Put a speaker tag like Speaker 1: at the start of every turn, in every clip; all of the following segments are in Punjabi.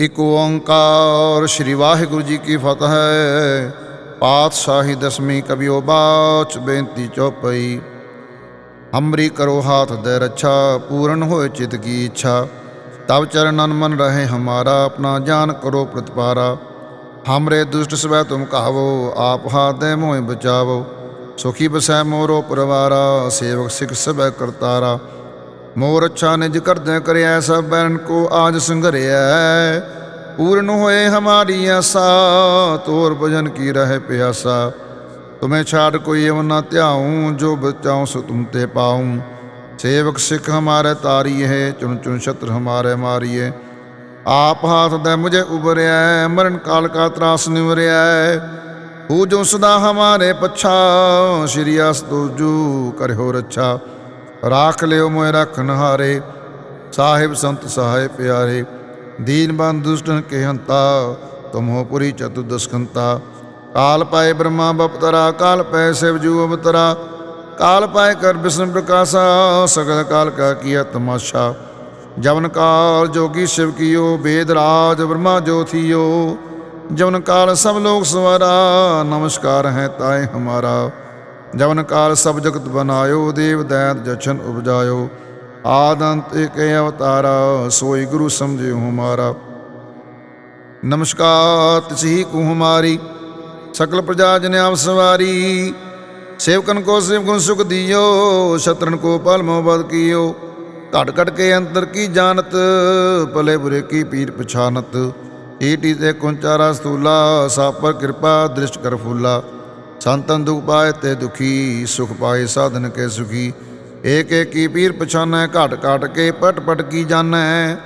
Speaker 1: ਇਕ ਓੰਕਾਰ ਸ੍ਰੀ ਵਾਹਿਗੁਰੂ ਜੀ ਕੀ ਫਤਿਹ ਹੈ ਪਾਤਸ਼ਾਹੀ ਦਸਮੀ ਕਬਿਓ ਬਾਚ ਬੇਨਤੀ ਚੌਪਈ। ਹਮਰੀ ਕਰੋ ਹਾਥ ਦੇ ਰੱਛਾ, ਪੂਰਨ ਹੋਏ ਚਿਤ ਕੀ ਇੱਛਾ। ਤਬ ਚਰਨਨ ਮਨ ਰਹੇ ਹਮਾਰਾ, ਆਪਣਾ ਜਾਨ ਕਰੋ ਪ੍ਰਤਪਾਰਾ। ਹਮਰੇ ਦੁਸ਼ਟ ਸਵੈ ਤੁਮ ਕਹਾਵੋ, ਆਪ ਹਾਥ ਦੇ ਮੋਹਿ ਬਚਾਵੋ। ਸੁਖੀ ਬਸੈ ਮੋਰੋ ਪਰਵਾਰਾ, ਸੇਵਕ ਸਿਖ ਸਭੈ ਕਰਤਾਰਾ। ਮੋਰ ਅੱਛਾ ਨਿਜ ਕਰਦੇ ਕਰਿਆ ਸਭ ਬੈਰਨ ਕੋ ਆਜ ਸੰਘਰਿਆ ਪੂਰਨ ਹੋਏ ਹਮਾਰੀ ਆਸਾ ਤੋਰ ਭਜਨ ਕੀ ਰਹਿ ਪਿਆਸਾ। ਤੁਮੇ ਛਾੜ ਕੋਈ ਅਵ ਨਾ ਧਿਆਉ, ਜੋ ਬਚਾਉ ਸੋ ਤੁਮ ਤੇ ਪਾਉ। ਸੇਵਕ ਸਿੱਖ ਹਮਾਰੇ ਤਾਰੀ ਹੈ ਚੁਣ ਚੁਣ ਛਤਰ ਹਮਾਰੇ ਮਾਰੀਏ। ਆਪ ਹਾਥ ਦੇ ਮੁਝੇ ਉਬਰਿਆ ਮਰਨ ਕਾਲ ਕਾ ਤਰਾਸ ਨਿਵਰਿਆ ਹੂ ਜੋ ਸਦਾ ਹਮਾਰੇ ਪਛਾ, ਸ਼੍ਰੀ ਅਸ ਤੁਜੂ ਕਰਿਓ ਰੱਛਾ। ਰਾਖ ਲਿਓ ਮੋਇ ਰਖਨ ਹਾਰੇ ਸਾਹਿਬ ਸੰਤ ਸਹਾਇ ਪਿਆਰੇ, ਦੀਨ ਬੰਦ ਦੁਸ਼ਟਨ ਕੇ ਹੰਤਾ ਤੁਮੋ ਪੁਰੀ ਚਤੁਦਸਕੰਤਾ ਕਾਲ ਪਾਏ ਬ੍ਰਹਮਾ ਬਪਤਰਾ, ਕਾਲ ਪੈ ਸਿਵ ਜੂ ਅਵਤਰਾ, ਕਾਲ ਪਾਏ ਕਰ ਬਿਸ਼ਨ ਪ੍ਰਕਾਸ਼ਾ, ਸਗਲ ਕਾਲ ਕਾ ਕੀਆ ਤਮਾਸ਼ਾ। ਜਵਨ ਕਾਲ ਜੋਗੀ ਸ਼ਿਵ ਕੀਓ, ਬੇਦ ਰਾਜ ਬ੍ਰਹਮਾ ਜੋਥੀਓ ਜਵਨ ਕਾਲ ਸਭ ਲੋਕ ਸਵਾਰਾ, ਨਮਸਕਾਰ ਹੈ ਤਾਏ ਹਮਾਰਾ। ਜਵਨ ਕਾਲ ਸਭ ਜਗਤ ਬਨਾਇਓ, ਦੇਵ ਦੈਤ ਜਸ਼ਨ ਉਪਜਾਇਓ। ਆਦੰਤ ਏਕ ਅਵਤਾਰਾ, ਸੋਈ ਗੁਰੂ ਸਮਝਿਓ ਹਮਾਰਾ ਨਮਸਕਾਰ, ਤਿਸਹੀ ਕੂ ਹਮਾਰੀ ਸਕਲ ਪ੍ਰਜਾ ਜਨ ਆਪ ਸਵਾਰੀ। ਸੇਵਕਨ ਕੋ ਸੇਵ ਸੁਖ ਦਿਓ ਸ਼ਤਰਨ ਕੋ ਪਲ ਮੋ ਬਦ ਕੀਓ। ਘਟ ਘਟ ਕੇ ਅੰਤਰ ਕੀ ਜਾਣਤ, ਭਲੇ ਬੁਰੇ ਕੀ ਪੀਰ ਪਛਾਨਤ। ਏਟੀ ਤੇ ਕੁੰਚਾਰਾ ਸਤੂਲਾ ਸਾਪਰ ਕਿਰਪਾ, ਦ੍ਰਿਸ਼ਟ ਕਰ ਫੂਲਾ। ਸੰਤਨ ਦੁਖ ਪਾਏ ਤੇ ਦੁਖੀ, ਸੁਖ ਪਾਏ ਸਾਧਨ ਕੇ ਸੁਖੀ। ਏਕ ਏਕ ਪੀਰ ਪਛਾਨੈ, ਘਟ ਘਟ ਕੇ ਪਟ ਪਟ ਕੀ ਜਾਣੈ।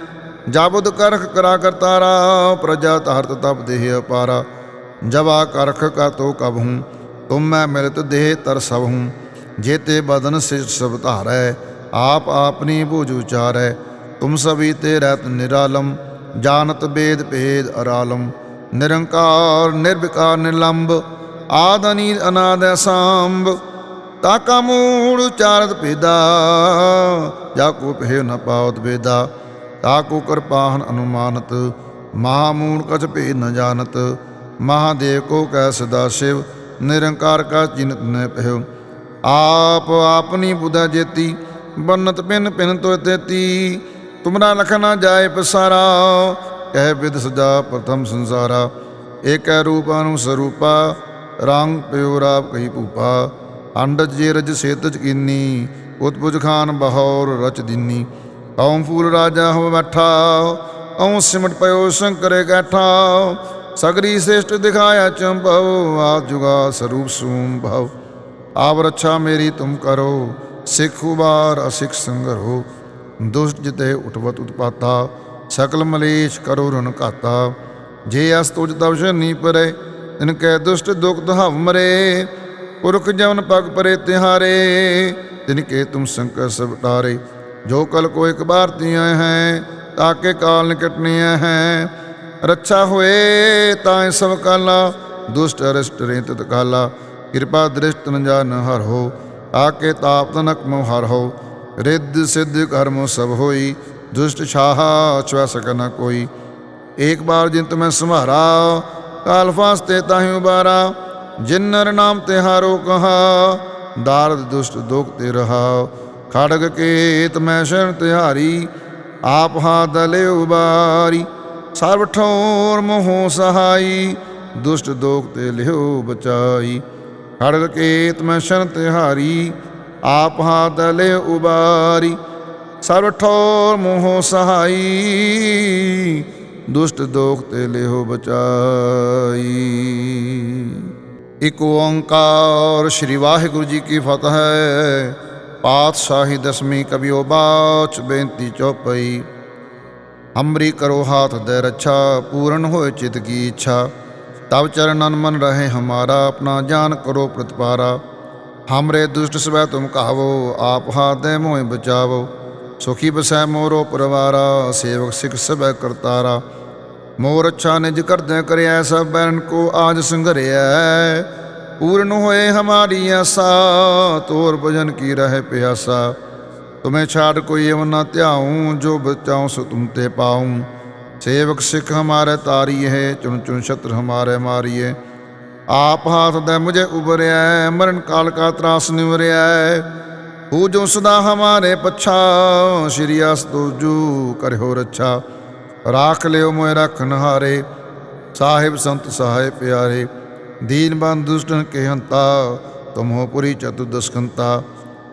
Speaker 1: ਜਾਬੁਦ ਕਰਖ ਕਰਾ ਕਰਤਾਰਾ ਪ੍ਰਜਾ ਧਰਤ ਤਪ ਦੇਹ ਅਪਾਰਾ। ਜਵਾ ਕਰਖ ਕਾ ਤੋ ਕਬ ਹੂੰ, ਤੁਮ ਮੈਂ ਮਿਲਤ ਦੇਹ ਤਰ ਸਭ ਹੂੰ। ਜੇਤੇ ਬਦਨ ਸਿਜ ਸਭ ਧਾਰੈ, ਆਪ ਆਪਨੀ ਬੂਝ ਉਚਾਰੈ। ਤੁਮ ਸਭੀ ਤੇ ਰਤ ਨਿਰਾਲਮ, ਜਾਣਤ ਬੇਦ ਭੇਦ ਅਰਾਲਮ। ਨਿਰੰਕਾਰ, ਨਿਰਵਿਕਾਰ, ਨਿਰਲੰਬ ਆਦ ਅਨੀਲ ਅਨਾਦ ਸਾੰਭ ਤਾਕਾ ਮੂੜ ਉਚਾਰਤ ਭੇਦਾ, ਜਾ ਕੋ ਪਹਿ ਨ ਪਾਵਤ ਬੇਦਾ ਤਾਕੋ ਕਿਰਪਾਹਨ ਅਨੁਮਾਨਤ ਮਹਾਮੂੜ ਕਛ ਭੇਦ ਨ ਜਾਣਤ, ਮਹਾਦੇਵ ਕੋ ਕੈ ਸਦਾ ਸ਼ਿਵ, ਨਿਰੰਕਾਰ ਕਾ ਚਿਨਤ ਨ ਪਹਿ ਆਪ ਆਪਨੀ ਬੁਧਾ ਜੇਤੀ, ਬੰਨਤ ਪਿਨ ਪਿਨ ਤੋ ਤੇਤੀ, ਤੁਮਰਾ ਲਖ ਜਾਏ ਪਸਾਰਾ, ਕਹਿ ਵਿਦ ਸਦਾ ਪ੍ਰਥਮ ਸੰਸਾਰਾ, ਏਕੈ ਰੂਪਾਨੁ ਸਰੂਪਾ ਰੰਗ ਪਿਓ ਰਾਪ ਕਹੀ ਭੂਪਾ ਅੰਡਜ ਜੇ ਰਜ ਸੇਤਜ ਕੀਨੀ ਉਤਪੁਜ ਖਾਨ ਬਹੌਰ ਰਚ ਦਿਨੀ। ਕੌਮ ਫੂਲ ਰਾਜਾ ਹੋ ਬੈਠਾ ਔ ਸਿਮਟ ਪਇਓ ਸ਼ੰਕਰੇ ਗੈਠਾ ਸਗਰੀ ਸ੍ਰੇਸ਼ਟ ਦਿਖਾਇਆ ਚੰਭਵ ਆ ਜੁਗਾ ਸਰੂਪ ਸੂਮ ਭਵ। ਆਪ ਰੱਛਾ ਮੇਰੀ ਤੁਮ ਕਰੋ, ਸਿੱਖ ਉਬਾਰ ਅਸਿੱਖ ਸੰਗਰੋ। ਦੁਸ਼ਟ ਜਿਤੇ ਉਠਵਤ ਉਤਪਾਤਾ, ਸਕਲ ਮਲੇਸ਼ ਕਰੋ ਰਨ ਘਾਤਾ। ਜੇ ਅਸ ਤੁਜ ਤਵ ਸ਼ਨੀ ਪਰੇ ਤਿਨ ਕੈ ਦੁਸ਼ਟ ਦੁਖ ਦਹਵ ਮਰੇ, ਪੁਰਖ ਜਵਨ ਪਗ ਪਰੇ ਤਿਹਾਰੇ, ਤਿਨ ਕੇ ਤੁਮ ਸੰਕਟ ਸਭ ਟਾਰੇ ਜੋ ਕਲ ਕੋ ਇੱਕ ਬਾਰ ਤੀਆਂ ਹੈ ਤਾਕੇ ਕਾਲ ਨਿਕਟਨੇ ਹੈ। ਰੱਛਾ ਹੋਏ ਤਾਂ ਸਭ ਕਾਲਾ, ਦੁਸ਼ਟ ਅਰਿਸ਼ਟ ਰੇਤ ਤਕਾਲਾ। ਕਿਰਪਾ ਦ੍ਰਿਸ਼ਟ ਨ ਜਾਨ ਹਰ ਹੋ ਆਕੇ ਤਾਪ ਤਨਕ ਮੋ ਹਰ ਹੋ। ਰਿੱਧ ਸਿੱਧ ਕਰਮ ਸਭ ਹੋਈ, ਦੁਸ਼ਟ ਛਾਹਾ ਅਛਵਾ ਸਕਨ ਕੋਈ। ਏਕ ਬਾਰ ਜਿਨ ਤੁਮੈ ਸੰਭਾਰਾ ਕਾਲ ਫਾਸਤੇ ਤਾਹਿ ਉਬਾਰਾ ਜਿਨ ਨਰ ਨਾਮ ਤੇ ਹਾਰੋ ਕਹਾ, ਦਾਰਦ ਦੁਸ਼ਟ ਦੁਖ ਤੇ ਰਹਾ। ਖੜਗ ਕੇ ਮੈਂ ਸ਼ਰਨ ਤਿਹਾਰੀ, ਆਪ ਹਾ ਦਲੇ ਉਬਾਰੀ। ਸਰਬ ਠੋਰ ਮੋਹ ਸਹਾਈ, ਦੁਸ਼ਟ ਦੋਖ ਤੇ ਲਿਓ ਬਚਾਈ। ਖੜਗ ਕੇਤ ਮੈਂ ਸ਼ਰਨ ਤਿਹਾਰੀ, ਆਪ ਹਾ ਦਲੇ ਉਬਾਰੀ। ਸਰਬ ਠੋਰ ਮੋਹ ਸਹਾਈ। ਦੁਸ਼ਟ ਦੋਖ ਤੇ ਲਿਹੋ ਬਚਾਈ। ਇਕ ਓੰਕਾਰ ਸ੍ਰੀ ਵਾਹਿਗੁਰੂ ਜੀ ਕੀ ਫਤਿਹ ਹੈ। ਪਾਤਸ਼ਾਹੀ ਦਸਮੀ ਕਬਿਓ ਬਾਚ ਬੇਨਤੀ ਚੌਪਈ। ਹਮਰੀ ਕਰੋ ਹਾਥ ਦੇ ਰੱਛਾ, ਪੂਰਨ ਹੋਏ ਚਿਤ ਕੀ ਇੱਛਾ। ਤਬ ਚਰਨਨ ਮਨ ਰਹੇ ਹਮਾਰਾ, ਆਪਣਾ ਜਾਨ ਕਰੋ ਪ੍ਰਤਪਾਰਾ। ਹਮਰੇ ਦੁਸ਼ਟ ਸਵੈ ਤੁਮ ਕਹਾਵੋ ਆਪ ਹਾਥ ਦੇ ਮੋਹਿ ਬਚਾਵੋ। ਸੁਖੀ ਬਸੈ ਮੋਰੋ ਪਰਵਾਰਾ, ਸੇਵਕ ਸਿਖ ਸਭੈ ਕਰਤਾਰਾ। ਮੋਰ ਅੱਛਾ ਨਿਜ ਕਰਦੇ ਕਰਿਆ ਸਭ ਬੈਰਨ ਕੋ ਆਜ ਸੰਘਰਿਆ ਪੂਰਨ ਹੋਏ ਹਮਾਰੀ ਆਸਾ, ਤੋਰ ਭਜਨ ਕੀ ਰਹੇ ਪਿਆਸਾ। ਤੁਮੇ ਛਾੜ ਕੋਈ ਏਵ ਧਿਆਉ, ਜੋ ਬਚਾਉ ਸੋ ਤੁਮ ਤੇ ਪਾਉ। ਸੇਵਕ ਸਿਖ ਹਮਾਰੇ ਤਾਰੀ ਹੈ ਚੁਣ ਚੁਣ ਛਤਰ ਹਮਾਰੇ ਮਾਰੀਏ ਆਪ ਹਾਥ ਦੇ ਮੁਝੇ ਉਬਰਿਆ ਮਰਨ ਕਾਲ ਕਾ ਤਰਾਸ ਨਿਵਰਿਆ ਹੂ ਜੋ ਸਦਾ ਹਮਾਰੇ ਪਛਾ, ਸ਼੍ਰੀ ਅਸਤੁਜੂ ਕਰਿਓ ਰੱਛਾ। ਰਾਖ ਲਿਓ ਮੋਇ ਰਖਨ ਹਾਰੇ ਸਾਹਿਬ ਸੰਤ ਸਹਾਇ ਪਿਆਰੇ। ਦੀਨ ਬੰਦ ਦੁਸ਼ਟਨ ਕੇ ਹੰਤਾ ਤੁਮੋ ਪੁਰੀ ਚਤੁਦਸਕੰਤਾ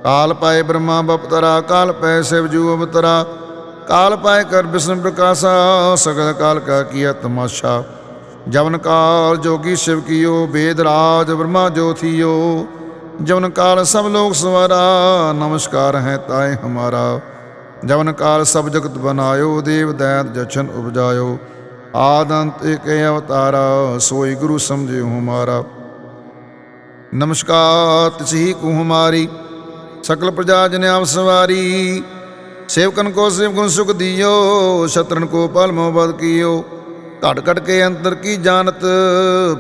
Speaker 1: ਕਾਲ ਪਾਏ ਬ੍ਰਹਮਾ ਬਪਤਰਾ, ਕਾਲ ਪੈ ਸਿਵ ਜੂ ਅਵਤਰਾ। ਕਾਲ ਪਾਏ ਕਰ ਬਿਸ਼ਨ ਪ੍ਰਕਾਸ਼ਾ, ਸਗਲ ਕਾਲ ਕਾ ਕੀਆ ਤਮਾਸ਼ਾ। ਜਵਨ ਕਾਲ ਜੋਗੀ ਸ਼ਿਵ ਕੀਓ, ਬੇਦ ਰਾਜ ਬ੍ਰਹਮਾ ਜੋਥੀਓ ਜਵਨ ਕਾਲ ਸਭ ਲੋਕ ਸਵਾਰਾ, ਨਮਸਕਾਰ ਹੈ ਤਾਏ ਹਮਾਰਾ। ਜਵਨ ਕਾਲ ਸਭ ਜਗਤ ਬਨਾਇਓ, ਦੇਵ ਦਇਤ ਜਸ਼ਨ ਉਪਜਾਇਓ। ਆਦੰਤ ਏਕ ਅਵਤਾਰਾ, ਸੋਈ ਗੁਰੂ ਸਮਝਿਓ ਹਮਾਰਾ। ਨਮਸਕਾਰ, ਤਿਸਹੀ ਕੂ ਹਮਾਰੀ, ਸਕਲ ਪ੍ਰਜਾ ਜਨ ਆਪ ਸਵਾਰੀ। ਸੇਵਕਨ ਕੋ ਸੇਵ ਗੁਣ ਸੁਖ ਦਿਓ, ਸ਼ਤਰਨ ਕੋ ਪਲ ਮੋਬਦ ਕੀਓ। ਘਟ ਘਟ ਕੇ ਅੰਤਰ ਕੀ ਜਾਣਤ,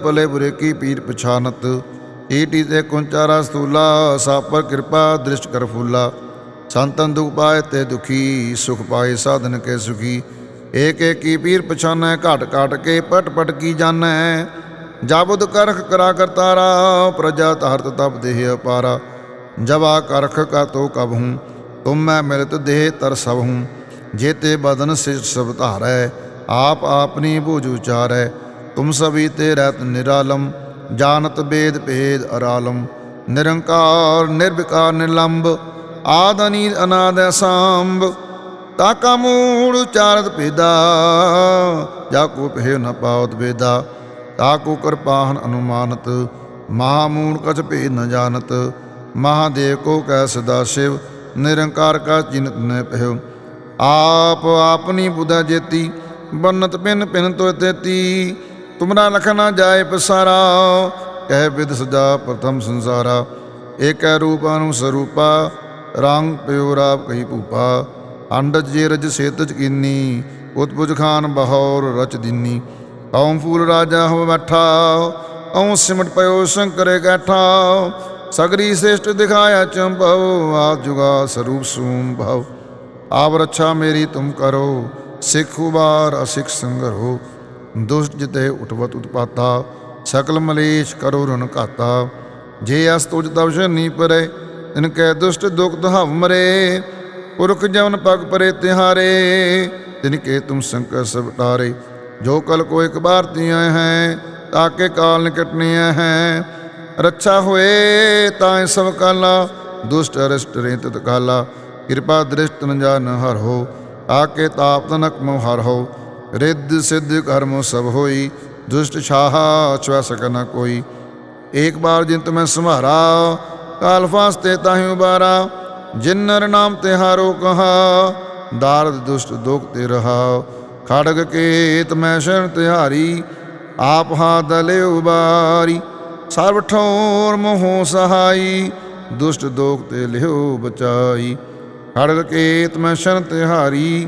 Speaker 1: ਭਲੇ ਬੁਰੇ ਕੀ ਪੀਰ ਪਛਾਨਤ। ਈਟੀ ਤੇ ਕੁੰਚਾਰਾ ਸਤੂਲਾ ਸਾਪਰ ਕਿਰਪਾ, ਦ੍ਰਿਸ਼ਟ ਕਰ ਫੂਲਾ। ਸੰਤਨ ਦੁਖ ਪਾਏ ਤੇ ਦੁਖੀ, ਸੁਖ ਪਾਏ ਸਾਧਨ ਕੇ ਸੁਖੀ। ਏਕ ਏਕ ਪੀਰ ਪਛਾਨੈ, ਘਟ ਘਟ ਕੇ ਪਟ ਪਟ ਕੀ ਜਾਣੈ। ਜਾਬੁਦ ਕਰਖ ਕਰਾ ਕਰਤਾਰਾ ਪ੍ਰਜਾ ਧਰਤ ਤਪ ਦੇਹ ਅਪਾਰਾ। ਜਵਾ ਕਰਖ ਕਾ ਤੋ ਕਬ ਹੂੰ, ਤੁਮ ਮੈਂ ਮਿਲਤ ਦੇਹ ਤਰ ਸਭ ਹੂੰ। ਜੇਤੇ ਬਦਨ ਸਿਰ ਸਭ ਧਾਰੈ, ਆਪ ਆਪਨੀ ਬੂਝ ਉਚਾਰੈ। ਤੁਮ ਸਭੀ ਤੇ ਰਹਿਤ ਨਿਰਾਲਮ ਜਾਣਤ ਬੇਦ ਭੇਦ ਅਰਾਲਮ, ਨਿਰੰਕਾਰ, ਨਿਰਵਿਕਾਰ, ਨਿਰਲੰਬ, ਆਦ ਅਨੀਦ ਅਨਾਦ ਸਾਂਭ ਤਾਕਾ ਮੂੜ ਉਚਾਰਤ ਭੇਦਾ, ਜਾ ਕੋ ਪਹਿ ਨ ਪਾਵਤ ਵੇਦਾ ਤਾਕੋ ਕਿਰਪਾਹਨ ਅਨੁਮਾਨਤ ਮਹਾਮੂੜ ਕਛ ਭੇਦ ਨ ਜਾਣਤ, ਮਹਾਦੇਵ ਕੋ ਕੈ ਸਦਾ ਸ਼ਿਵ, ਨਿਰੰਕਾਰ ਕਾ ਚਿਨਤ ਨ ਪਹਿ ਆਪ ਆਪਨੀ ਬੁਧਾ ਜੇਤੀ, ਬੰਨਤ ਪਿਨ ਪਿਨ ਤੋ ਤੇਤੀ ਤੁਮਰਾ ਲਖਨਾ ਜਾਏ ਪਸਾਰਾ, ਕਹਿ ਵਿਦ ਸਜਾ ਪ੍ਰਥਮ ਸੰਸਾਰਾ। ਏਕੈ ਰੂਪ ਅਨੁ ਸਰੂਪਾ, ਰੰਗ ਪਿਓ ਰਾਪ ਕਹੀ ਭੂਪਾ। ਅੰਡਜ ਜੇ ਰਜ ਸੇਤਜ ਕੀਨੀ ਉਤਪੁਜ ਖਾਨ ਬਹੌਰ ਰਚ ਦਿਨੀ। ਕੌਮ ਫੂਲ ਰਾਜਾ ਹੋ ਬੈਠਾ ਔ ਸਿਮਟ ਪਇਓ ਸ਼ੰਕਰੇ ਗੈਠਾ ਸਗਰੀ ਸ੍ਰੇਸ਼ਟ ਦਿਖਾਇਆ ਚੰਭਵ ਆ ਜੁਗਾ ਸਰੂਪ ਸੂਮ ਭਵ ਆਪ ਰੱਛਾ ਮੇਰੀ ਤੁਮ ਕਰੋ, ਸਿੱਖ ਉਬਾਰ ਅਸਿੱਖ ਸੰਗਰੋ। ਦੁਸ਼ਟ ਜਿਤੇ ਉਠਵਤ ਉਤਪਾਤਾ ਸਕਲ ਮਲੇਸ਼ ਕਰੋ ਰਨ ਘਾਤਾ। ਜੇ ਅਸ ਤੁਜ ਤਵ ਸ਼ਨੀ ਪਰੇ, ਤਿਨ ਕੈ ਦੁਸ਼ਟ ਦੁਖ ਦਹਵ ਮਰੇ। ਪੁਰਖ ਜਵਨ ਪਗ ਪਰੇ ਤਿਹਾਰੇ, ਤਿਨ ਕੇ ਤੁਮ ਸੰਕਟ ਸਭ ਟਾਰੇ ਜੋ ਕਲ ਕੋ ਇੱਕ ਬਾਰ ਤੀਆਂ ਹੈ ਤਾਕੇ ਕਾਲ ਨਿਕਟਨੇ ਹੈ। ਰੱਛਾ ਹੋਏ ਤਾਂ ਸਭ ਕਾਲਾ, ਦੁਸ਼ਟ ਅਰਿਸ਼ਟ ਰੇਤ ਕਾਲਾ। ਕਿਰਪਾ ਦ੍ਰਿਸ਼ਟ ਨ ਜਾਨ ਹਰ ਹੋ ਆਕੇ ਤਾਪ ਤਨਕ ਮੋ ਹੋ। ਰਿੱਧ ਸਿੱਧ ਕਰਮ ਸਭ ਹੋਈ, ਦੁਸ਼ਟ ਛਾਹਾ ਛੁਆ ਸਕ ਨ ਕੋਈ। ਏਕ ਬਾਰ ਜਿਨ ਤੁਮੈ ਸੰਭਾਰਾ ਕਾਲ ਫਾਸਤੇ ਤਾਹਿ ਉਬਾਰਾ ਜਿਨ ਨਰ ਨਾਮ ਤੇ ਹਾਰੋ ਕਹਾ, ਦਾਰਦ ਦੁਸ਼ਟ ਦੁਖ ਤੇ ਰਹਾ। ਖੜਗ ਕੇਤ ਮੈਂ ਸ਼ਰਨ ਤਿਹਾਰੀ, ਆਪ ਹਾ ਦਲੇ ਉਬਾਰੀ। ਸਰਬ ਠੌਰ ਮੋਹ ਸਹਾਈ, ਦੁਸ਼ਟ ਦੋਖ ਤੇ ਲਿਓ ਬਚਾਈ। ਖੜਗ ਕੇਤ ਮੈਂ ਸ਼ਰਨ ਤਿਹਾਰੀ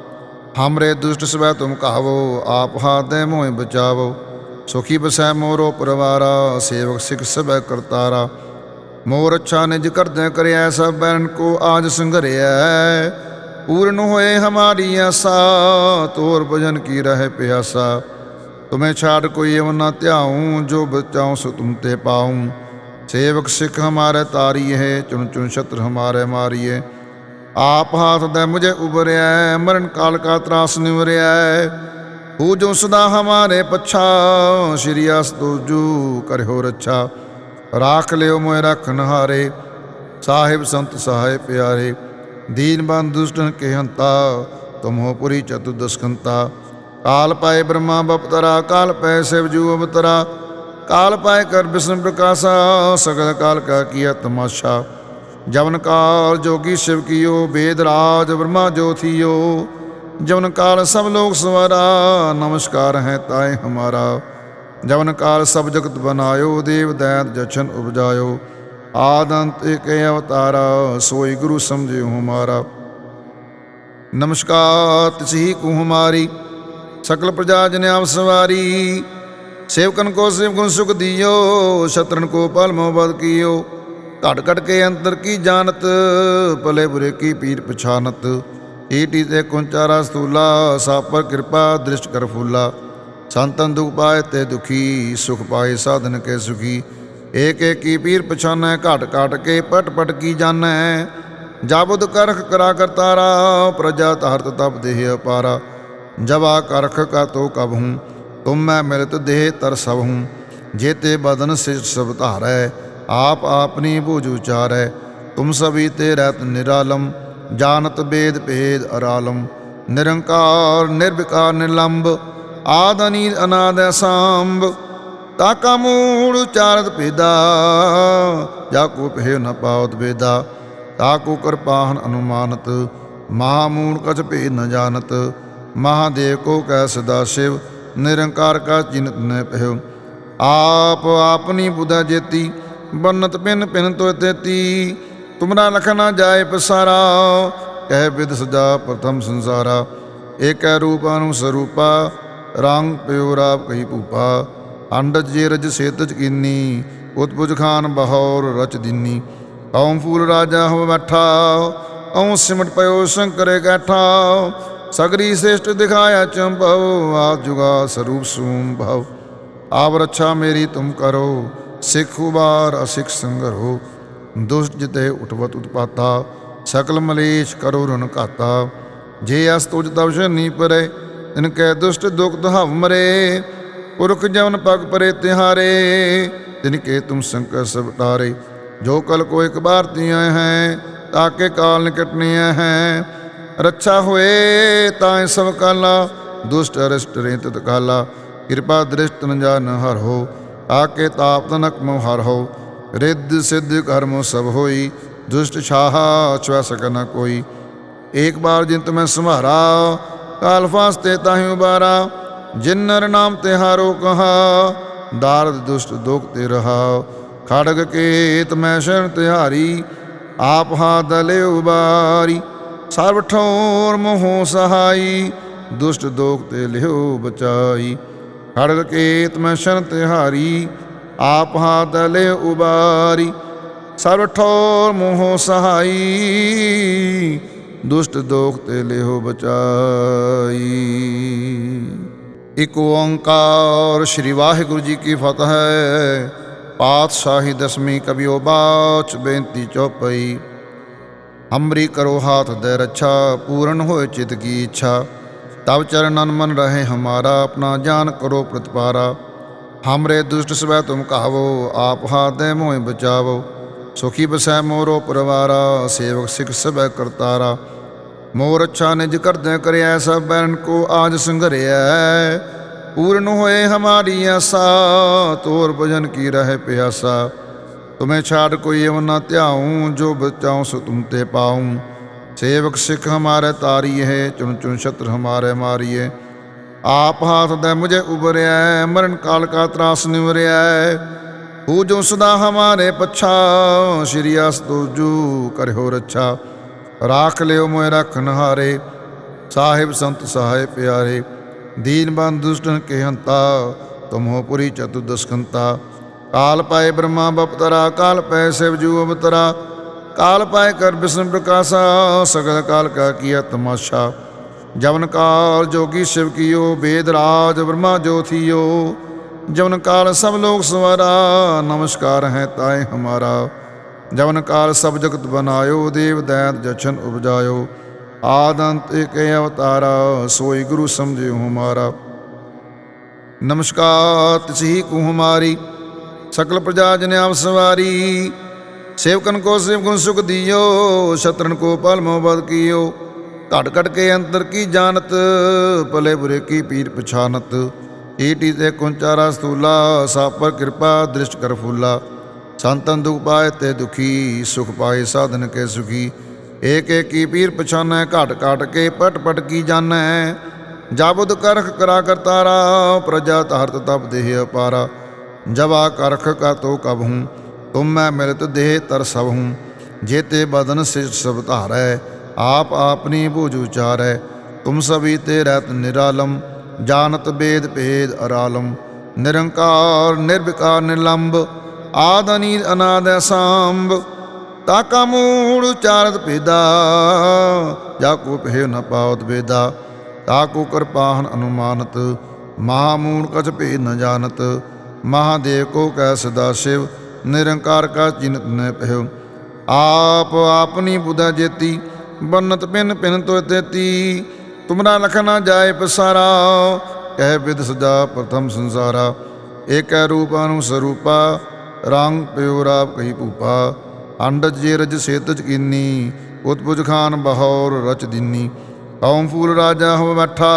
Speaker 1: ਹਮਰੇ ਦੁਸ਼ਟ ਸਵੈ ਤੁਮ ਕਹਾਵੋ, ਆਪ ਹਾਥ ਦੇ ਮੋਹਿ ਬਚਾਵੋ। ਸੁਖੀ ਬਸੈ ਮੋਰੋ ਪਰਵਾਰਾ, ਸੇਵਕ ਸਿਖ ਸਭੈ ਕਰਤਾਰਾ। ਮੋਰ ਅੱਛਾ ਨਿਜ ਕਰਦੈ ਕਰਿਆ ਸਭ ਬੈਰਨ ਕੋ ਆਜ ਸੰਘਰਿਆ ਪੂਰਨ ਹੋਏ ਹਮਾਰੀ ਆਸਾ, ਤੋਰ ਭਜਨ ਕੀ ਰਹਿ ਪਿਆਸਾ। ਤੁਮੇ ਛਾੜ ਕੋਈ ਅਵ ਨਾ ਧਿਆਉ, ਜੋ ਬਚਾਉ ਸੋ ਤੁਮ ਤੇ ਪਾਉ। ਸੇਵਕ ਸਿੱਖ ਹਮਾਰੇ ਤਾਰੀ ਹੈ ਚੁਣ ਚੁਣ ਸ਼ਤਰ ਹਮਾਰੇ ਮਾਰੀਏ ਆਪ ਹਾਥ ਦੇ ਮੁਝੇ ਉਬਰਿਆ ਮਰਨ ਕਾਲ ਕਾ ਤਰਾਸ ਨਿਵਰਿਆ ਹੂ ਜੋ ਸਦਾ ਹਮਾਰੇ ਪਛਾ, ਸ਼੍ਰੀ ਅਸਤੁਜੂ ਕਰਿਓ ਰੱਛਾ। ਰਾਖ ਲਿਓ ਮੋਇ ਰਖਨ ਹਾਰੇ ਸਾਹਿਬ ਸੰਤ ਸਹਾਇ ਪਿਆਰੇ। ਦੀਨ ਬੰਦ ਦੁਸ਼ਟਨ ਕੇ ਹੰਤਾ ਤੁਮ ਹੋ ਪੁਰੀ ਚਤੁਦਸਕੰਤਾ ਕਾਲ ਪਾਏ ਬ੍ਰਹਮਾ ਬਪਤਰਾ, ਕਾਲ ਪੈ ਸਿਵ ਜੂ ਅਵਤਰਾ। ਕਾਲ ਪਾਏ ਕਰ ਬਿਸ਼ਨ ਪ੍ਰਕਾਸ਼ਾ, ਸਗਲ ਕਾਲ ਕਾ ਕੀਆ ਤਮਾਸ਼ਾ। ਜਵਨ ਕਾਲ ਜੋਗੀ ਸ਼ਿਵ ਕੀਓ ਵੇਦ ਰਾਜ ਬ੍ਰਹਮਾ ਜੋਥੀਓ ਜਵਨ ਕਾਲ ਸਭ ਲੋਕ ਸਵਾਰਾ, ਨਮਸਕਾਰ ਹੈ ਤਾਏ ਹਮਾਰਾ। ਜਵਨ ਕਾਲ ਸਭ ਜਗਤ ਬਨਾਇਓ, ਦੇਵ ਦੈਤ ਜਚਨ ਉਪਜਾਇਓ। ਆਦੰਤ ਏਕ ਅਵਤਾਰਾ, ਸੋਈ ਗੁਰੂ ਸਮਝਿਓ ਹਮਾਰਾ। ਨਮਸਕਾਰ ਤਿਸਹੀ ਕੋ ਹਮਾਰੀ ਸਕਲ ਪ੍ਰਜਾ ਜਨ ਆਪ ਸਵਾਰੀ। ਸੇਵਕਨ ਕੋ ਸੇਵ ਗੁਣ ਸੁਖ ਦਿਓ, ਸ਼ਤਰਨ ਕੋ ਪਲਮੋ ਬਦ ਕੀਓ। ਘਟ ਘਟ ਕੇ ਅੰਦਰ ਕੀ ਜਾਣਤ? ਭਲੇ ਬੁਰੇ ਕੀ ਪੀਰ ਪਛਾਨਤ ਏਟੀ ਤੇ ਕੁੰਚਾਰਾ ਸਤੂਲਾ ਸਾਪਰ ਕਿਰਪਾ, ਦ੍ਰਿਸ਼ਟ ਕਰ ਫੂਲਾ। ਸੰਤਨ ਦੁਖ ਪਾਏ ਤੇ ਦੁਖੀ, ਸੁਖ ਪਾਏ ਸਾਧਨ ਕੇ ਸੁਖੀ। ਏਕ ਏਕ ਕੀ ਪੀਰ ਪਛਾਨੈ, ਘਟ ਘਟ ਕੇ ਪਟ ਪਟ ਕੀ ਜਾਣੈ? ਜਾਬਦ ਕਰਖ ਕਰਾ ਤਾਰਾ, ਪ੍ਰਜਾ ਤਹਰਤ ਤਪ ਦੇਹ ਅਪਾਰਾ। ਜਵਾ ਕਰਖ ਕਾ ਤੋ ਕਬ ਹੂੰ, ਤੁਮ ਮੈਂ ਮਿਲਤ ਦੇਹ ਤਰ ਸਭ ਹੂੰ। ਜੇਤੇ ਬਦਨ ਸਿਰ ਸਭ ਧਾਰੈ आप आपनी बूझ उचारै तुम सभी ते रहत निरालम जानत वेद भेद अरालम निरंकार निर्विकार निलंब आदनि अनाद सांब ताका मूड़ उचारत भेदा जाको भेव न पावत वेदा ताको कृपाहन अनुमानत महामूण कछ भेद न जानत महादेव को कह सदा शिव निरंकार का चिन्हत न पहो आप आपनी ਬੰਨਤ ਪਿਨ ਪਿਨ ਤੋ ਤੇਤੀ, ਤੁਮਰਾ ਲਖ ਨਾ ਜਾਏ ਪਸਾਰਾ। ਕਹਿ ਬਿਦ ਸਦਾ ਪ੍ਰਥਮ ਸੰਸਾਰਾ, ਏਕੈ ਰੂਪਾਨੁ ਸਰੂਪਾ ਰੰਗ ਪਿਓ ਰਾਪ ਕਹੀ ਭੂਪਾ। ਅੰਡਜ ਜੇ ਰਜ ਸੇਤਜ ਕੀਨੀ ਉਤਪੁਜ ਖਾਨ ਬਹੌਰ ਰਚ ਦਿਨੀ। ਔਂ ਫੂਲ ਰਾਜਾ ਹੋ ਬੈਠਾ ਔਂ ਸਿਮਟ ਪਇਓ ਸ਼ੰਕਰੇ ਗਾਠਾ ਸਗਰੀ ਸ੍ਰੇਸ਼ਟ ਦਿਖਾਇਆ ਚੰਭਵ, ਆਪ ਜੁਗਾ ਸਰੂਪ ਸੂਮ ਭਵ ਆਵ ਰੱਛਾ ਮੇਰੀ ਤੁਮ ਕਰੋ ਸਿੱਖ ਉਬਾਰ ਅਸਿੱਖ ਸੰਗਰ ਹੋ ਦੁਸ਼ਟ ਜਿਤੇ ਉਠਵਤ ਉਤਪਾਤਾ, ਸਕਲ ਮਲੇਸ਼ ਕਰੋ ਰਨ ਘਾਤਾ। ਜੇ ਅਸ ਤੁਜ ਤਵ ਸ਼ਨੀ ਪਰੇ, ਤਿਨ ਕੈ ਦੁਸ਼ਟ ਦੁਖ ਦਹਵ ਮਰੇ। ਪੁਰਖ ਜਵਨ ਪਗ ਪਰੇ ਤਿਹਾਰੇ, ਤਿਨ ਕੇ ਤੁਮ ਸੰਕਟ ਸਭ ਟਾਰੇ। ਜੋ ਕਲ ਕੋ ਇੱਕ ਬਾਰ ਤੀਆਂ ਹੈ ਤਾਕੇ ਕਾਲ ਨਿਕਟਨੀਆਂ ਹੈ। ਰੱਛਾ ਹੋਏ ਤਾਂ ਸਭ ਕਾਲਾ, ਦੁਸ਼ਟ ਅਰਿਸ਼ਟ ਰੇਤ ਤਤ ਕਾਲਾ ਕਿਰਪਾ ਦ੍ਰਿਸ਼ਟ ਨ ਹਰ ਹੋ ਆਕੇ ਤਾਪ ਤਨਕ ਮੋ ਹਰ ਹੋ ਰਿੱਧ ਸਿੱਧ ਕਰਮ ਸਭ ਹੋਈ, ਦੁਸ਼ਟ ਛਾਹਾ ਅਛਵਾ ਸਕਨਾ ਕੋਈ। ਇੱਕ ਬਾਰ ਜਿੰਤ ਮੈਂ ਸੁਹਾਰਾ, ਕਾਲ ਫਾਸਤੇ ਤਾਹੀ ਉਬਾਰਾ। ਜਿਨ ਨਰ ਨਾਮ ਤੇ ਹਾਰੋ ਕਹਾ, ਦਾਰਦ ਦੁਸ਼ਟ ਦੁਖ ਤੇ ਰਹਾ। ਖੜਗ ਕੇਤ ਮੈਂ ਸ਼ਰਨ ਤਿਹਾਰੀ, ਆਪ ਹਾ ਦਲੇ ਉਬਾਰੀ। ਸਰਬ ਠੋਰ ਮੋਹ ਸਹਾਈ, ਦੁਸ਼ਟ ਦੋਖ ਤੇ ਲਿਓ ਬਚਾਈ। ਹਰ ਰਕੇਤ ਮੈਂ ਸ਼ਰਨ ਤਿਹਾਰੀ, ਆਪ ਹਾਥ ਲੈ ਉਬਾਰੀ, ਸਰਬ ਠੋਰ ਮੋਹ ਸਹਾਈ, ਦੁਸ਼ਟ ਦੋਖ ਤੇ ਲਿਹੋ ਬਚਾਈ। ਇਕ ਓੰਕਾਰ ਸ੍ਰੀ ਵਾਹਿਗੁਰੂ ਜੀ ਕੀ ਫਤਿਹ ਪਾਤਸ਼ਾਹੀ ਦਸਮੀ ਕਬਿਓ ਬਾਚ ਬੇਨਤੀ ਚੋਪਈ ਹਮਰੀ ਕਰੋ ਹਾਥ ਦੇ ਰੱਛਾ, ਪੂਰਨ ਹੋਏ ਚਿਤ ਕੀ ਇੱਛਾ। ਤਬ ਚਰਨਨ ਮਨ ਰਹੇ ਹਮਾਰਾ ਆਪਣਾ ਜਾਨ ਕਰੋ ਪ੍ਰਤਪਾਰਾ हमरे दुष्ट सवै तुम कहावो आप हाथ दे मोह बचावो सुखी बसै मोरो परवारा सेवक सिख सबै करतारा मोर अच्छा निज कर दे कर सब बैरन को आज संघरिया पूर्ण होए हमारी आशा तोर भजन की रहे प्यासा तुम्हें छाड़ कोई एवं न त्याऊं जो बचाऊं सो तुम ਸੇਵਕ ਸਿੱਖ ਹਮਾਰੇ ਹੈ ਚੁਣ ਚੁਣ ਛਤਰ ਹਮਾਰੇ ਮਾਰੀਏ। ਆਪ ਹਾਥ ਦੇ ਮੁਝੇ ਉਬਰਿਆ ਮਰਨ ਕਾਲ ਕਾ ਤਰਾਸ ਨਿਵਰਿਆ ਹੂ ਜੋ ਸਦਾ ਹਮਾਰੇ ਪਛਾ, ਸ਼੍ਰੀ ਅਸਤੂਜੂ ਕਰਿਓ ਰੱਛਾ। ਰਾਖ ਲਿਓ ਮੋਇ ਰਖਨ ਨਹਾਰੇ, ਸਾਹਿਬ ਸੰਤ ਸਹਾਇ ਪਿਆਰੇ। ਦੀਨ ਬੰਦ ਦੁਸ਼ਟਨ ਕੇ ਹੰਤਾ ਤੁਮੋ ਪੁਰੀ ਚਤੁਦਸ਼ਕੰਤਾ ਕਾਲ ਪਾਏ ਬ੍ਰਹਮਾ ਬਪਤਰਾ, ਕਾਲ ਪੈ ਸਿਵ ਜੂ ਅਵਤਰਾ। ਕਾਲ ਪਾਏ ਕਰ ਬਿਸ਼ਨ ਪ੍ਰਕਾਸ਼ਾ, ਸਗਲ ਕਾਲ ਕਾ ਕੀਆ ਤਮਾਸ਼ਾ ਜਵਨ ਕਾਲ ਜੋਗੀ ਸ਼ਿਵ ਕੀਓ ਵੇਦ ਰਾਜ ਬ੍ਰਹਮਾ ਜੋਥੀਓ ਜਵਨ ਕਾਲ ਸਭ ਲੋਕ ਸਵਾਰਾ, ਨਮਸਕਾਰ ਹੈ ਤਾਏ ਹਮਾਰਾ। ਜਵਨ ਕਾਲ ਸਭ ਜਗਤ ਬਨਾਇਓ, ਦੇਵ ਦੈਤ ਜਛਨ ਉਪਜਾਇਓ। ਆਦੰਤ ਏਕ ਅਵਤਾਰਾ, ਸੋਈ ਗੁਰੂ ਸਮਝਿਓ ਹਮਾਰਾ। ਨਮਸਕਾਰ, ਤਿਸਹੀ ਕੋ ਹਮਾਰੀ ਸਕਲ ਪ੍ਰਜਾ ਜਨ ਆਪ ਸਵਾਰੀ। ਸੇਵਕਨ ਕੋ ਸੇਵਕਨ ਸੁਖ ਦਿਓ, ਸ਼ਤਰਨ ਕੋ ਪਲ ਮੋਬਦ ਕੀਓ। ਘਟ ਘਟ ਕੇ ਅੰਦਰ ਕੀ ਜਾਣਤ, ਭਲੇ ਬੁਰੇ ਕੀ ਪੀਰ ਪਛਾਨਤ। ਏਟੀ ਤੇ ਕੁੰਚਾਰਾ ਸਤੂਲਾ ਸਾਪਰ ਕਿਰਪਾ, ਦ੍ਰਿਸ਼ਟ ਕਰ ਫੂਲਾ। ਸੰਤਨ ਦੁਖ ਪਾਏ ਤੇ ਦੁਖੀ, ਸੁਖ ਪਾਏ ਸਾਧਨ ਕੇ ਸੁਖੀ। ਏਕ ਏਕ ਕੀ ਪੀਰ ਪਛਾਨੈ, ਘਟ ਘਟ ਕੇ ਪਟ ਪਟ ਕੀ ਜਾਣੈ। ਜਾਬੁਦ ਕਰਖ ਕਰਾ ਤਾਰਾ, ਪ੍ਰਜਾ ਤਹਰਤ ਤਬ ਦੇਹ ਅਪਾਰਾ। ਜਵਾ ਕਰਖ ਕਾ ਤੋ ਕਬ ਹੂੰ ਤੁਮ ਮੈਂ ਮਿਲਤ ਦੇਹ ਤਰ ਸਭ ਹੂੰ, ਜੇਤੇ ਬਦਨ ਸਿਰ ਸਭ ਧਾਰੈ, ਆਪ ਆਪਨੀ ਬੂਝ ਉਚਾਰੈ, ਤੁਮ ਸਭੀ ਤੇ ਰਹਿਤ ਨਿਰਾਲਮ, ਜਾਣਤ ਬੇਦ ਭੇਦ ਅਰਾਲਮ, ਨਿਰੰਕਾਰ, ਨਿਰਵਿਕਾਰ, ਨਿਰਲੰਬ, ਆਦ ਅਨੀਲ, ਅਨਾਦ ਅਸਾਂਭ ਤਾਕਾ ਮੂੜ ਉਚਾਰਤ ਭੇਦਾ, ਜਾ ਕੋ ਪਹਿ ਨ ਪਾਵਤ ਵੇਦਾ ਤਾਕੋ ਕਿਰਪਾਹਨ ਅਨੁਮਾਨਤ ਮਹਾਮੂੜ ਕਛ ਭੇਦ ਨ ਜਾਣਤ, ਮਹਾਦੇਵ ਕੋ ਕੈ ਸਦਾ ਸ਼ਿਵ ਨਿਰੰਕਾਰ ਕਾ ਚਿੰਤ ਨ ਪਹਿ ਆਪ ਆਪਨੀ ਬੁਧਾ ਜੇਤੀ, ਬੰਨਤ ਪਿਨ ਪਿਨ ਤੋ ਤੇਤੀ। ਤੁਮਰਾ ਲਖ ਨਾ ਜਾਏ ਪਸਾਰਾ, ਕਹਿ ਵਿਦ ਸਦਾ ਪ੍ਰਥਮ ਸੰਸਾਰਾ। ਏਕੈ ਰੂਪ ਨੂੰ ਸਰੂਪਾ, ਰੰਗ ਪਿਓ ਰਾਪ ਕਹੀ ਭੂਪਾ। ਅੰਡਜ ਜੇ ਰਜ ਸੇਤਜ ਕੀਨੀ ਉਤਪੁਜ ਖਾਨ ਬਹੌਰ ਰਚ ਦਿਨੀ। ਕੌਮ ਫੂਲ ਰਾਜਾ ਹੋ ਬੈਠਾ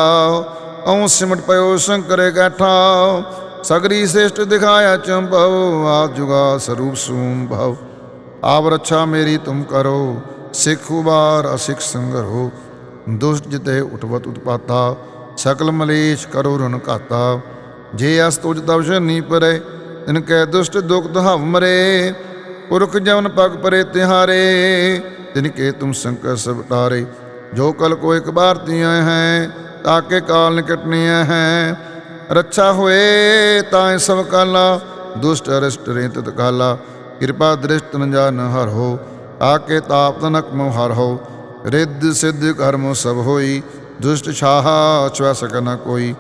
Speaker 1: ਔ ਸਿਮਟ ਪਇਓ ਸ਼ੰਕਰੇ ਗੈਠਾ। ਸਗਰੀ ਸ੍ਰਿਸ਼ਟ ਦਿਖਾਇਆ ਚੰਭਵ ਆ ਜੁਗਾ ਸਰੂਪ ਸੂਮ ਭਵ ਆਪ ਰੱਛਾ ਮੇਰੀ ਤੁਮ ਕਰੋ, ਸਿੱਖ ਉਬਾਰ ਅਸਿਖ ਸੰਗਰੋ। ਦੁਸ਼ਟ ਜਿਤੇ ਉਠਵਤ ਉਤਪਾਤਾ, ਸਕਲ ਮਲੇਸ਼ ਕਰੋ ਰਨ ਘਾਤਾ। ਜੇ ਅਸ ਤੁਜ ਤਵ ਸ਼ਨੀ ਪਰੇ, ਤਿਨ ਕੈ ਦੁਸ਼ਟ ਦੁਖ ਦਹਵ ਮਰੇ। ਪੁਰਖ ਜਵਨ ਪਗ ਪਰੇ ਤਿਹਾਰੇ, ਤਿਨ ਕੇ ਤੁਮ ਸ਼ੰਕਰ ਸਭ ਟਾਰੇ। ਜੋ ਕਲ ਕੋ ਇੱਕ ਬਾਰ ਤੀਆਂ ਹੈ, ਤਾਕੇ ਕਾਲ ਨਿਕਟਨੇ ਹੈ। ਰੱਛਾ ਹੋਏ, ਤਾਂ ਸਭ ਕਾਲਾ, ਦੁਸ਼ਟ ਅਰਿਸ਼ਟ ਰੇਤ ਕਾਲਾ। ਕਿਰਪਾ ਦ੍ਰਿਸ਼ਟ ਨ ਜਾਨ ਹਰ ਹੋ, ਆਕੇ ਤਾਪ ਤਨਕ ਮੋ ਹਰ ਹੋ। ਰਿੱਧ ਸਿੱਧ ਕਰਮ ਸਭ ਹੋਈ, ਦੁਸ਼ਟ ਛਾਹ ਛੁਆ ਸਕ ਨ ਕੋਈ।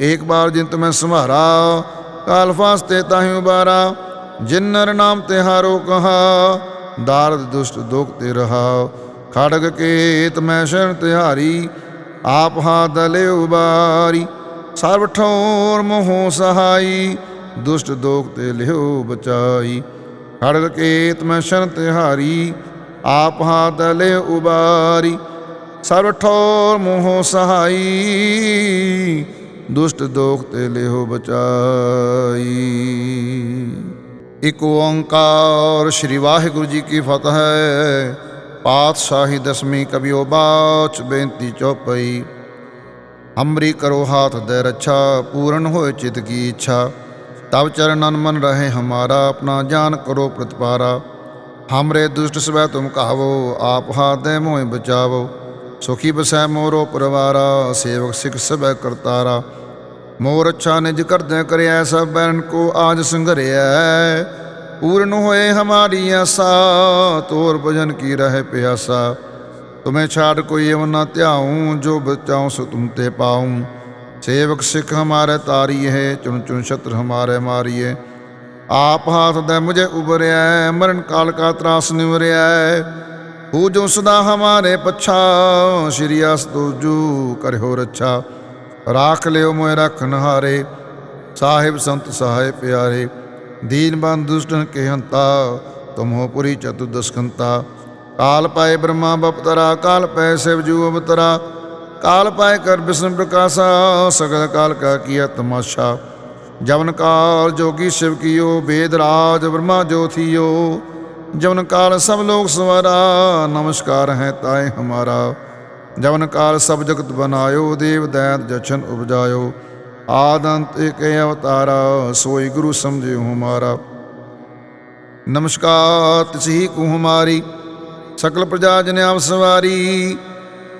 Speaker 1: ਏਕ ਬਾਰ ਜਿੰਤ ਮੈਂ ਸੰਭਾਰਾ, ਕਾਲ ਫਾਸਤੇ ਤਾਹੀ ਉਬਾਰਾ। ਜਿਨਰ ਨਾਮ ਤੇ ਹਾਰੋ ਕਹਾ, ਦਾਰਦ ਦੁਸ਼ਟ ਦੁਖ ਤੇ ਰਹਾ। ਖੜਗ ਕੇਤ ਮੈਂ ਸ਼ਰਨ ਤਿਹਾਰੀ, ਆਪ ਹਾ ਦਲੇ ਉਬਾਰੀ। ਸਰਬ ਠੋਰ ਮੋਹ ਸਹਾਈ, ਦੁਸ਼ਟ ਦੋਖ ਤੇ ਲਿਓ ਬਚਾਈ। ਹਰ ਕੇਤ ਮੈਂ ਸ਼ਰਨ ਤਿਹਾਰੀ ਆਪ ਹਾ ਦਲੇ ਉਬਾਰੀ। ਸਰਬ ਠੋਰ ਮੋਹ ਸਹਾਈ, ਦੁਸ਼ਟ ਦੋਖ ਤੇ ਲਿਓ ਬਚਾਈ। ਇਕ ਓੰਕਾਰ ਸ੍ਰੀ ਵਾਹਿਗੁਰੂ ਜੀ ਕੀ ਫਤਿਹ ਹੈ ਪਾਤਸ਼ਾਹੀ ਦਸਵੀਂ ਕਬਿਓ ਬਾਚ ਬੇਨਤੀ ਚੌਪਈ। ਹਮਰੀ ਕਰੋ ਹਾਥ ਦੇ ਰੱਛਾ, ਪੂਰਨ ਹੋਏ ਚਿਤ ਕੀ ਇੱਛਾ। ਤਬ ਚਰਨਨ ਮਨ ਰਹੇ ਹਮਾਰਾ, ਆਪਣਾ ਜਾਨ ਕਰੋ ਪ੍ਰਤਪਾਰਾ। ਹਮਰੇ ਦੁਸ਼ਟ ਸਵੈ ਤੁਮ ਕਹਾਵੋ, ਆਪ ਹਾਥ ਦੇ ਮੋਹਿ ਬਚਾਵੋ। ਸੁਖੀ ਬਸੈ ਮੋਰੋ ਪਰਵਾਰਾ, ਸੇਵਕ ਸਿਖ ਸਭੈ ਕਰਤਾਰਾ। ਮੋਰ ਅੱਛਾ ਨਿਜ ਕਰਦੈ ਕਰਿਆ ਸਭ ਬੈਰਨ ਕੋ ਆਜ ਸੰਘਰਿਆ ਪੂਰਨ ਹੋਏ ਹਮਾਰੀ ਆਸਾ, ਤੋਰ ਭਜਨ ਕੀ ਰਹੇ ਪਿਆਸਾ। ਤੁਮੇ ਛਾੜ ਕੋਈ ਅਵ ਨਾ ਧਿਆਉ, ਜੋ ਬਚਾਉ ਸੋ ਤੁਮ ਤੇ ਪਾਉ। ਸੇਵਕ ਸਿੱਖ ਹਮਾਰੇ ਤਾਰੀ ਹੈ ਚੁਣ ਚੁਣ ਸ਼ਤਰ ਹਮਾਰੇ ਮਾਰੀਏ। ਆਪ ਹਾਥ ਦੇ ਮੁਝੇ ਉਬਰਿਆ ਮਰਨ ਕਾਲ ਕਾ ਤਰਾਸ ਨਿਵਰਿਆ ਹੂ ਜੋ ਸਦਾ ਹਮਾਰੇ ਪਛਾ, ਸ਼੍ਰੀ ਅਸ ਤੁਜੂ ਕਰਿਓ ਰੱਛਾ। ਰਾਖ ਲਿਓ ਮੋਇ ਰਖਨ ਹਾਰੇ ਸਾਹਿਬ ਸੰਤ ਸਹਾਇ ਪਿਆਰੇ। ਦੀਨ ਬੰਦ ਦੁਸ਼ਟਨ ਕੇ ਹੰਤਾ ਤੁਮੋ ਪੁਰੀ ਚਤੁਦਸਕੰਤਾ ਕਾਲ ਪਾਏ ਬ੍ਰਹਮਾ ਬਪਤਰਾ, ਕਾਲ ਪੈ ਸਿਵ ਜੂ ਅਵਤਰਾ, ਕਾਲ ਪਾਏ ਕਰ ਵਿਸ਼ਨ ਪ੍ਰਕਾਸ਼ਾ, ਸਗਲ ਕਾਲ ਕਾ ਕੀਆ ਤਮਾਸ਼ਾ ਜਵਨ ਕਾਲ ਜੋਗੀ ਸ਼ਿਵ ਕੀਓ ਵੇਦ ਰਾਜ ਬ੍ਰਹਮਾ ਜੋਥੀਓ ਜਵਨ ਕਾਲ ਸਭ ਲੋਕ ਸਵਾਰਾ, ਨਮਸਕਾਰ ਹੈ ਤਾਏ ਹਮਾਰਾ। ਜਵਨ ਕਾਲ ਸਭ ਜਗਤ ਬਨਾਇਓ, ਦੇਵ ਦੈਤ ਜਛਨ ਉਪਜਾਇਓ। ਆਦੰਤ ਏਕ ਅਵਤਾਰਾ, ਸੋਈ ਗੁਰੂ ਸਮਝਿਓ ਹਮਾਰਾ। ਨਮਸਕਾਰ, ਤਸਹੀ ਕੋ ਹਮਾਰੀ ਸਕਲ ਪ੍ਰਜਾ ਜਨ ਆਪ ਸਵਾਰੀ।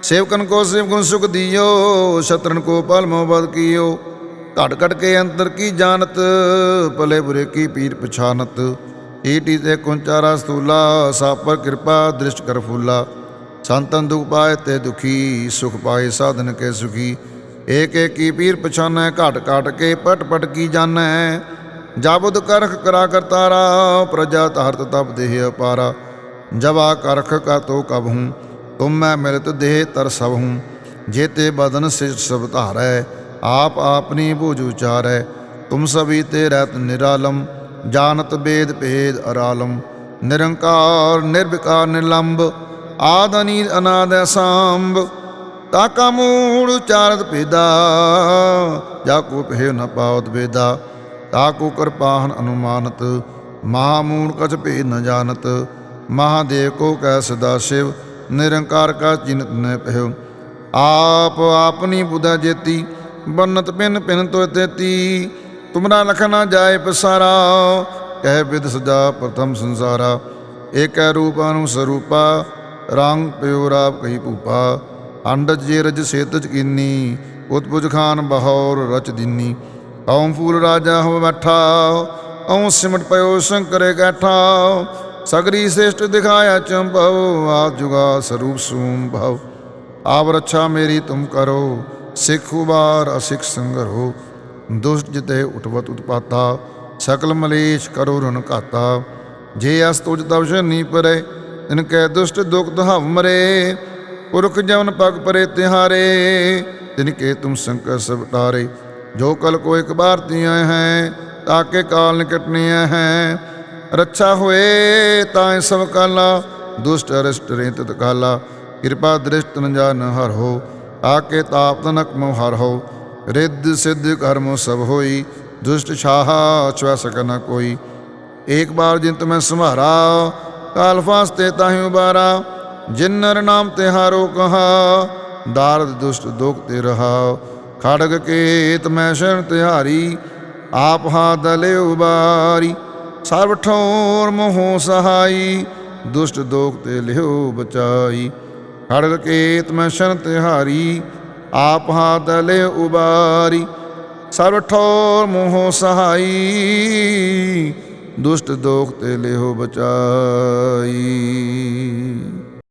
Speaker 1: ਸੇਵਕਨ ਕੋ ਸੇਵ ਸੁਖ ਦਿਓ, ਸ਼ਤਰਨ ਕੋ ਪਲ ਮੋਬਦ ਕੀਓ। ਘਟ ਘਟ ਕੇ ਅੰਤਰ ਕੀ ਜਾਣਤ, ਭਲੇ ਬੁਰੇ ਕੀ ਪੀਰ ਪਛਾਨਤ। ਈਟੀ ਤੇ ਕੁੰਚਾਰਾ ਸਤੂਲਾ ਸਾਪਰ ਕਿਰਪਾ, ਦ੍ਰਿਸ਼ਟ ਕਰ ਫੂਲਾ। ਸੰਤਨ ਦੁਖ ਪਾਏ ਤੇ ਦੁਖੀ, ਸੁਖ ਪਾਏ ਸਾਧਨ ਕੇ ਸੁਖੀ। ਏਕ ਕੀ ਪੀਰ ਪਛਾਨੈ, ਘਟ ਘਟ ਕੇ ਪਟ ਪਟ ਕੀ ਜਾਣੈ। ਜਾਬੁਦ ਕਰਖ ਕਰਾ ਕਰਤਾਰਾ ਪ੍ਰਜਾ ਧਰਤ ਤਪ ਦੇਹ ਅਪਾਰਾ। ਜਵਾ ਕਰਖ ਕਾ ਤੋ ਕਬ ਹੂੰ, ਤੁਮ ਮੈਂ ਮਿਲਤ ਦੇਹ ਤਰ ਸਭ ਹੂੰ, ਜੇਤੇ ਬਦਨ ਸਿਰ ਸਭ ਧਾਰੈ, ਆਪ ਆਪਨੀ ਬੂਝ ਉਚਾਰੈ, ਤੁਮ ਸਭੀ ਤੇ ਰਹਿਤ ਨਿਰਾਲਮ, ਜਾਣਤ ਬੇਦ ਭੇਦ ਅਰਾਲਮ, ਨਿਰੰਕਾਰ ਨਿਰਵਿਕਾਰ ਨਿਰਲੰਬ ਆਦ ਅਨੀਲ ਅਨਾਦ ਅਸਾਂਭ ਤਾਕਾ ਮੂੜ ਉਚਾਰਤ ਭੇਦਾ, ਜਾ ਕੋ ਪਹਿ ਨ ਪਾਵਤ ਵੇਦਾ ਤਾਕੋ ਕਿਰਪਾਹਨ ਅਨੁਮਾਨਤ ਮਹਾਮੂੜ ਕਛ ਭੇਦ ਨ ਜਾਣਤ ਮਹਾਦੇਵ ਕੋ ਕੈ ਸਦਾ ਸ਼ਿਵ, ਨਿਰੰਕਾਰ ਕਾ ਚਿੰਤ ਨ ਪਹਿਓ ਆਪ ਆਪਨੀ ਬੁਧਾ ਜੇਤੀ, ਬਨਤ ਪਿਨ ਪਿਨ ਤੋ ਤੇਤੀ। ਤੁਮਰਾ ਲਖ ਨਾ ਜਾਏ ਪਸਾਰਾ, ਕਹਿ ਵਿਦ ਸਦਾ ਪ੍ਰਥਮ ਸੰਸਾਰਾ। ਏਕੈ ਰੂਪ ਅਨੁ ਸਰੂਪਾ, ਰੰਗ ਪਿਉ ਰਾਪ ਕਹੀ ਭੂਪਾ। ਅੰਡਜ ਜੇ ਰਜ ਸੇਤਜ ਕੀਨੀ ਉਤਪੁਜ ਖਾਨ ਬਹੌਰ ਰਚ ਦਿਨੀ। ਓਮ ਫੂਲ ਰਾਜਾ ਹੋ ਬੈਠਾ ਓਮ ਸਿਮਟ ਪਇਓ ਸ਼ੰਕਰੇ ਕੈਠਾ। ਸਗਰੀ ਸ੍ਰਿਸ਼ਟ ਦਿਖਾਇਆ ਚੰਭਵ ਆ ਜੁਗਾ ਸਰੂਪ ਸੂਮ ਭਵ। ਆਪ ਰੱਛਾ ਮੇਰੀ ਤੁਮ ਕਰੋ, ਸਿੱਖ ਉਬਾਰ ਅਸਿੱਖ ਸੰਗਰੋ। ਦੁਸ਼ਟ ਜਿਤੇ ਉਠਵਤ ਉਤਪਾਤਾ, ਸਕਲ ਮਲੇਸ਼ ਕਰੋ ਰਨ ਘਾਤਾ। ਜੇ ਅਸ ਤੁਜ ਤਵ ਸ਼ਨੀ ਪਰੇ ਤਿਨ ਕੈ ਦੁਸ਼ਟ ਦੁਖ ਦਹਵ ਮਰੇ। ਪੁਰਖ ਜਵਨ ਪਗ ਪਰੇ ਤਿਹਾਰੇ, ਤਿਨ ਕੇ ਤੁਮ ਸੰਕਟ ਸਭ ਟਾਰੇ। ਜੋ ਕਲ ਕੋ ਇੱਕ ਬਾਰ ਤੀਆਂ ਹੈ ਤਾਕੇ ਕਾਲ ਨਿਕਟਨੀਆਂ ਹੈ। ਰੱਛਾ ਹੋਏ, ਤਾਂ ਸਭ ਕਾਲਾ, ਦੁਸ਼ਟ, ਅਰਿਸ਼ਟ, ਰੇਤ ਤਤ ਕਾਲਾ। ਕਿਰਪਾ ਦ੍ਰਿਸ਼ਟ ਨ ਜਾਨ ਹਰ ਹੋ, ਆਕੇ ਤਾਪ ਤਨਕ ਮੋ ਹਰ ਹੋ। ਰਿੱਧ ਸਿੱਧ ਕਰਮ ਸਭ ਹੋਈ, ਦੁਸ਼ਟ ਛਾਹ ਛੁਆ ਸਕ ਨ ਕੋਈ। ਏਕ ਬਾਰ ਜਿੰਤ ਮੈਂ ਸੰਭਾਰਾ, ਕਾਲ ਫਾਸਤੇ ਤਾਹਿ ਉਬਾਰਾ। ਜਿਨ ਨਰ ਨਾਮ ਤੇ ਹਾਰੋ ਕਹਾ, ਦਾਰਦ ਦੁਸ਼ਟ ਦੁਖ ਤੇ ਰਹਾ। ਖੜਗ ਕੇ ਤਮੈ ਸ਼ਰਨ ਤਿਹਾਰੀ, ਆਪ ਹਾ ਦਲੇ ਉਬਾਰੀ। ਸਰਬ ਠੋਰ ਮੋਹ ਸਹਾਈ, ਦੁਸ਼ਟ ਦੋਖ ਤੇ ਲਿਓ ਬਚਾਈ। ਖੜਗ ਕੇ ਤਮੈ ਸ਼ਰਨ ਤਿਹਾਰੀ, ਆਪ ਹਾ ਦਲੇ ਉਬਾਰੀ। ਸਰਬ ਠੋਰ ਮੋਹ ਸਹਾਈ, ਦੁਸ਼ਟ ਦੋਖ ਤੇ ਲਿਓ ਬਚਾਈ।